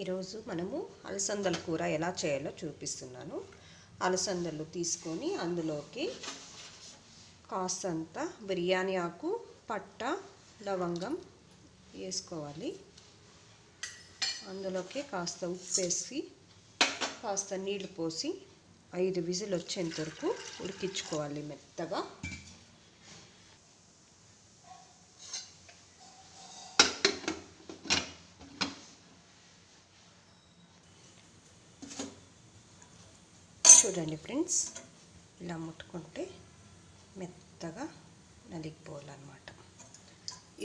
ఈరోజు మనము అలసందల కూర ఎలా చేయాలో చూపిస్తున్నాను. అలసందలు తీసుకొని అందులోకి కాస్తంత బిర్యానీ ఆకు పట్ట లవంగం వేసుకోవాలి. అందులోకి కాస్త ఉప్పు వేసి కాస్త నీళ్ళు పోసి ఐదు విజిల్ వచ్చేంత వరకు ఉడికించుకోవాలి మెత్తగా. చూడండి ఫ్రెండ్స్. ఇలా ముట్టుకుంటే మెత్తగా నలిగిపోవాలన్నమాట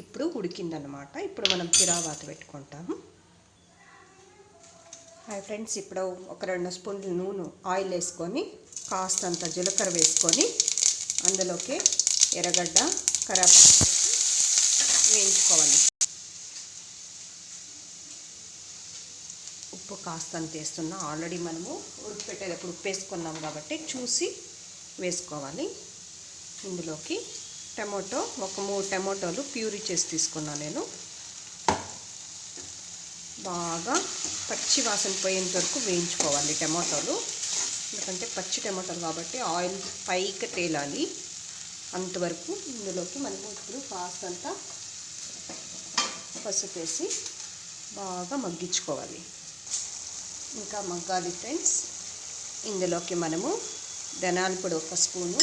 ఇప్పుడు ఉడికిందనమాట ఇప్పుడు మనం తిరావాత పెట్టుకుంటాము. హాయ్ ఫ్రెండ్స్ ఇప్పుడు ఒక రెండు స్పూన్లు నూనె ఆయిల్ వేసుకొని కాస్తంత జీలకర్ర వేసుకొని అందులోకి ఎర్రగడ్డ కరేపాకు వేయించుకోవాలి. ఉప్పు కాస్త అంత వేస్తున్నా. ఆల్రెడీ మనము ఉడికిపెట్టేటప్పుడు ఉప్పు వేసుకున్నాం కాబట్టి చూసి వేసుకోవాలి. ఇందులోకి టమాటో ఒక మూడు టమాటోలు ప్యూరీ చేసి తీసుకున్నాను నేను. బాగా పచ్చి వాసన పోయేంత వరకు వేయించుకోవాలి టమాటోలు. ఎందుకంటే పచ్చి టమాటోలు కాబట్టి ఆయిల్ పైకి తేలాలి. అంతవరకు ఇందులోకి మనము ఇప్పుడు కాస్తంత పసుపు వేసి బాగా మగ్గించుకోవాలి. ఇంకా మగ్గాలి ఫ్రెండ్స్. ఇందులోకి మనము ధనాల పొడి ఒక స్పూను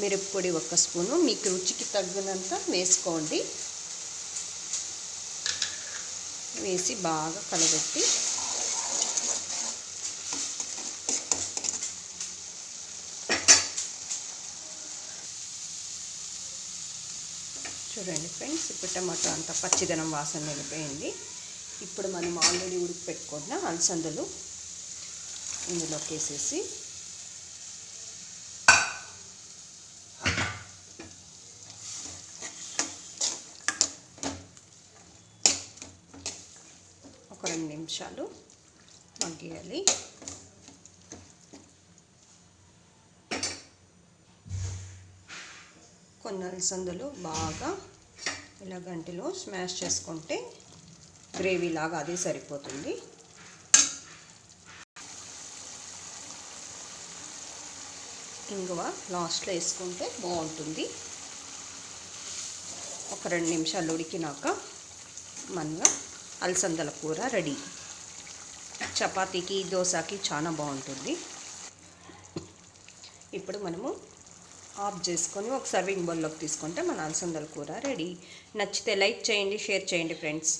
మిరప్పొడి ఒక స్పూను మీకు రుచికి తగ్గినంత వేసుకోండి. వేసి బాగా కలబెట్టి చూడండి ఫ్రెండ్స్ ఇప్పుడు టమాటో అంతా పచ్చిదనం వాసన వెళ్ళిపోయింది. ఇప్పుడు మనం ఆల్రెడీ ఉడికి పెట్టుకున్న అలసందలు ఇందులోకి వేసేసి ఒక రెండు నిమిషాలు మగ్గియాలి. కొన్ని అలసందలు బాగా ఇలా గంటిలో స్మాష్ చేసుకుంటే గ్రేవీ లాగా అదే సరిపోతుంది. ఇంగువ లాస్ట్లో వేసుకుంటే బాగుంటుంది. ఒక రెండు నిమిషాలు ఉడికినాక మన అలసందల కూర రెడీ. చపాతీకి దోశకి చాలా బాగుంటుంది. ఇప్పుడు మనము ఆఫ్ చేసుకొని ఒక సర్వింగ్ బౌల్లోకి తీసుకుంటే మన అలసందల కూర రెడీ. నచ్చితే లైక్ చేయండి షేర్ చేయండి ఫ్రెండ్స్.